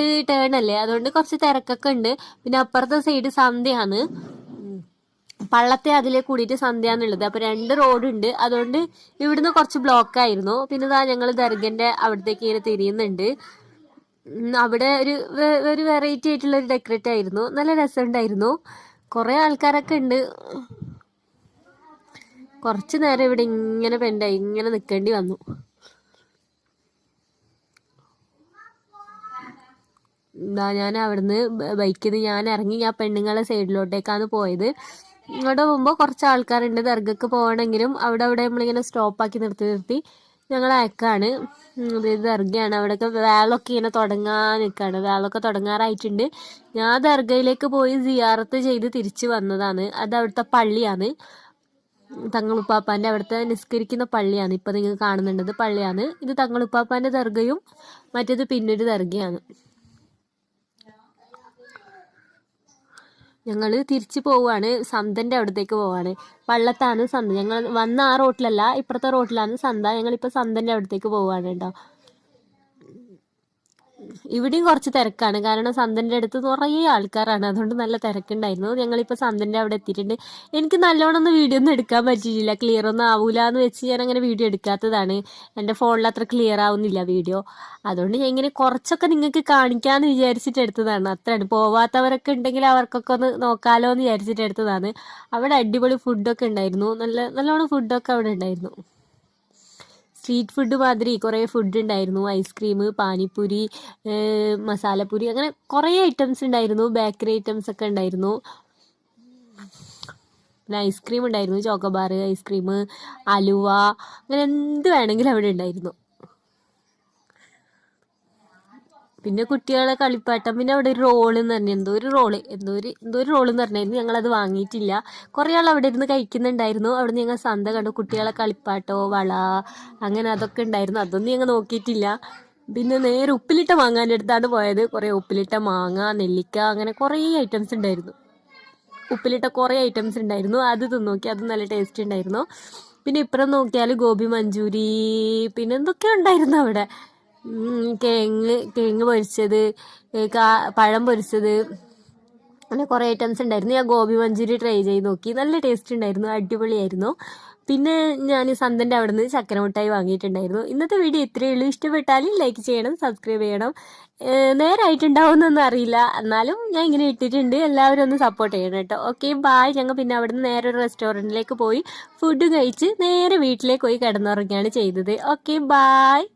Turn അല്ലേ? അതുകൊണ്ട് കുറച്ച് തിരക്കൊക്കെ ഉണ്ട്. പിന്നെ അപ്പുറത്തെ സൈഡ് സന്ധ്യയാണ്. പള്ളത്തെ അതിലെ കൂടിയിട്ട് സന്ധ്യാന്നുള്ളത് അപ്പൊ രണ്ട് റോഡ് ഉണ്ട്. അതുകൊണ്ട് ഇവിടുന്ന് കുറച്ച് ബ്ലോക്ക് ആയിരുന്നു. പിന്നെ ഇതാ ഞങ്ങൾ ദർഗന്റെ അവിടത്തേക്ക് ഇങ്ങനെ തിരിയുന്നുണ്ട്. അവിടെ ഒരു ഒരു വെറൈറ്റി ആയിട്ടുള്ള ഒരു ഡെക്കറേറ്റ് ആയിരുന്നു. നല്ല രസമുണ്ടായിരുന്നു. കുറെ ആൾക്കാരൊക്കെ ഉണ്ട്. കുറച്ച് നേരം ഇവിടെ ഇങ്ങനെ പെൻഡായി ഇങ്ങനെ നിൽക്കേണ്ടി വന്നു. എന്താ ഞാൻ അവിടുന്ന് ബൈക്കിൽ നിന്ന് ഞാൻ ഇറങ്ങി ഞാൻ പെണ്ണുങ്ങളെ സൈഡിലോട്ടേക്കാണ് പോയത്. ഇങ്ങോട്ട് പോകുമ്പോൾ കുറച്ച് ആൾക്കാരുണ്ട് ദർഗക്ക് പോകണമെങ്കിലും അവിടെ അവിടെ നമ്മളിങ്ങനെ സ്റ്റോപ്പാക്കി നിർത്തി നിർത്തി ഞങ്ങൾ അയക്കാണ്. ദർഗയാണ് അവിടെയൊക്കെ വേളൊക്കെ ഇങ്ങനെ തുടങ്ങാൻ നിൽക്കുകയാണ് വേളൊക്കെ തുടങ്ങാറായിട്ടുണ്ട്. ഞാൻ ദർഗയിലേക്ക് പോയി സിയാറത്ത് ചെയ്ത് തിരിച്ചു വന്നതാണ്. അത് അവിടുത്തെ പള്ളിയാണ്. തങ്ങളുപ്പാപ്പാന്റെ അവിടുത്തെ നിസ്കരിക്കുന്ന പള്ളിയാണ്. ഇപ്പം നിങ്ങൾ കാണുന്നുണ്ടത് പള്ളിയാണ്. ഇത് തങ്ങളുപ്പാപ്പാന്റെ ദർഗയും മറ്റേത് പിന്നൊരു ദർഗയാണ്. ഞങ്ങൾ തിരിച്ചു പോവുകയാണ് സന്തന്റെ അവിടത്തേക്ക് പോവുകയാണ് പള്ളത്താണ് സന്ത ഞങ്ങൾ വന്ന ആ റോട്ടിലല്ല ഇപ്പുറത്തെ റോട്ടിലാണ് സന്ത ഞങ്ങളിപ്പോൾ സന്തന്റെ അവിടത്തേക്ക് പോവുകയാണ് കേട്ടോ ഇവിടെയും കുറച്ച് തിരക്കാണ്. കാരണം സന്തന്റെ അടുത്ത് കുറേ ആൾക്കാരാണ്. അതുകൊണ്ട് നല്ല തിരക്കുണ്ടായിരുന്നു. ഞങ്ങളിപ്പോൾ സന്തന്റെ അവിടെ എത്തിയിട്ടുണ്ട്. എനിക്ക് നല്ലോണം വീഡിയോ ഒന്നും എടുക്കാൻ പറ്റിയിട്ടില്ല. ക്ലിയർ ഒന്നും ആവൂല എന്ന് വെച്ച് ഞാൻ അങ്ങനെ വീഡിയോ എടുക്കാത്തതാണ്. എന്റെ ഫോണിൽ അത്ര ക്ലിയർ ആവുന്നില്ല വീഡിയോ അതുകൊണ്ട് ഞാൻ ഇങ്ങനെ കുറച്ചൊക്കെ നിങ്ങൾക്ക് കാണിക്കാമെന്ന് വിചാരിച്ചിട്ട് എടുത്തതാണ്. അത്രയാണ്. പോവാത്തവരൊക്കെ ഉണ്ടെങ്കിൽ അവർക്കൊക്കെ ഒന്ന് നോക്കാലോ എന്ന് വിചാരിച്ചിട്ട് എടുത്തതാണ്. അവിടെ അടിപൊളി ഫുഡൊക്കെ ഉണ്ടായിരുന്നു. നല്ല നല്ലോണം ഫുഡൊക്കെ അവിടെ ഉണ്ടായിരുന്നു. സ്ട്രീറ്റ് ഫുഡ് മാതിരി കുറേ ഫുഡ് ഉണ്ടായിരുന്നു. ഐസ്ക്രീം പാനിപ്പൂരി മസാലപ്പൂരി അങ്ങനെ കുറേ ഐറ്റംസ് ഉണ്ടായിരുന്നു. ബേക്കറി ഐറ്റംസ് ഒക്കെ ഉണ്ടായിരുന്നു. പിന്നെ ഐസ്ക്രീം ഉണ്ടായിരുന്നു. ചോക്കോബാർ ഐസ്ക്രീം അലുവ അങ്ങനെ എന്ത് വേണമെങ്കിലും അവിടെ ഉണ്ടായിരുന്നു. പിന്നെ കുട്ടികളെ കളിപ്പാട്ടം പിന്നെ അവിടെ ഒരു റോൾ എന്ന് പറഞ്ഞു എന്തോ ഒരു റോൾ എന്തോ ഒരു എന്തോ ഒരു റോൾ എന്ന് പറഞ്ഞായിരുന്നു ഞങ്ങളത് വാങ്ങിയിട്ടില്ല. കുറേ ആൾ അവിടെ ഇരുന്ന് കഴിക്കുന്നുണ്ടായിരുന്നു. അവിടെ ഞങ്ങൾ സന്ത കണ്ടു. കുട്ടികളെ കളിപ്പാട്ടോ വള അങ്ങനെ അതൊക്കെ ഉണ്ടായിരുന്നു. അതൊന്നും ഞങ്ങൾ നോക്കിയിട്ടില്ല. പിന്നെ നേരെ ഉപ്പിലിട്ട മാങ്ങാന്റെ അടുത്താണ് പോയത്. കുറേ ഉപ്പിലിട്ട മാങ്ങ നെല്ലിക്ക അങ്ങനെ കുറേ ഐറ്റംസ് ഉണ്ടായിരുന്നു. ഉപ്പിലിട്ട കുറേ ഐറ്റംസ് ഉണ്ടായിരുന്നു. അത് തിന്ന് നോക്കി അത് നല്ല ടേസ്റ്റ് ഉണ്ടായിരുന്നു. പിന്നെ ഇപ്പുറം നോക്കിയാൽ ഗോപി മഞ്ചൂരി പിന്നെ എന്തൊക്കെ ഉണ്ടായിരുന്നു അവിടെ? കിഴങ്ങ് കിഴങ്ങ് പൊരിച്ചത് പഴം പൊരിച്ചത്. അങ്ങനെ കുറേ ഐറ്റംസ് ഉണ്ടായിരുന്നു. ഞാൻ ഗോബി മഞ്ചൂരി ട്രൈ ചെയ്ത് നോക്കി. നല്ല ടേസ്റ്റ് ഉണ്ടായിരുന്നു. അടിപൊളിയായിരുന്നു. പിന്നെ ഞാൻ സന്തന്റെ അവിടെ നിന്ന് ചക്കര മിഠായി വാങ്ങിയിട്ടുണ്ടായിരുന്നു. ഇന്നത്തെ വീഡിയോ ഇത്രയേ ഉള്ളൂ. ഇഷ്ടപ്പെട്ടാൽ ലൈക്ക് ചെയ്യണം സബ്സ്ക്രൈബ് ചെയ്യണം. ഏഹ് നേരായിട്ടുണ്ടാവുമെന്നൊന്നും അറിയില്ല. എന്നാലും ഞാൻ ഇങ്ങനെ ഇട്ടിട്ടുണ്ട്. എല്ലാവരും ഒന്ന് സപ്പോർട്ട് ചെയ്യണം കേട്ടോ. ഓക്കെ ബായ് ഞങ്ങൾ പിന്നെ അവിടെ നിന്ന് നേരെ ഒരു റെസ്റ്റോറന്റിലേക്ക് പോയി ഫുഡ് കഴിച്ച് നേരെ വീട്ടിലേക്ക് പോയി കിടന്നുറങ്ങുകയാണ് ചെയ്തത്. Okay bye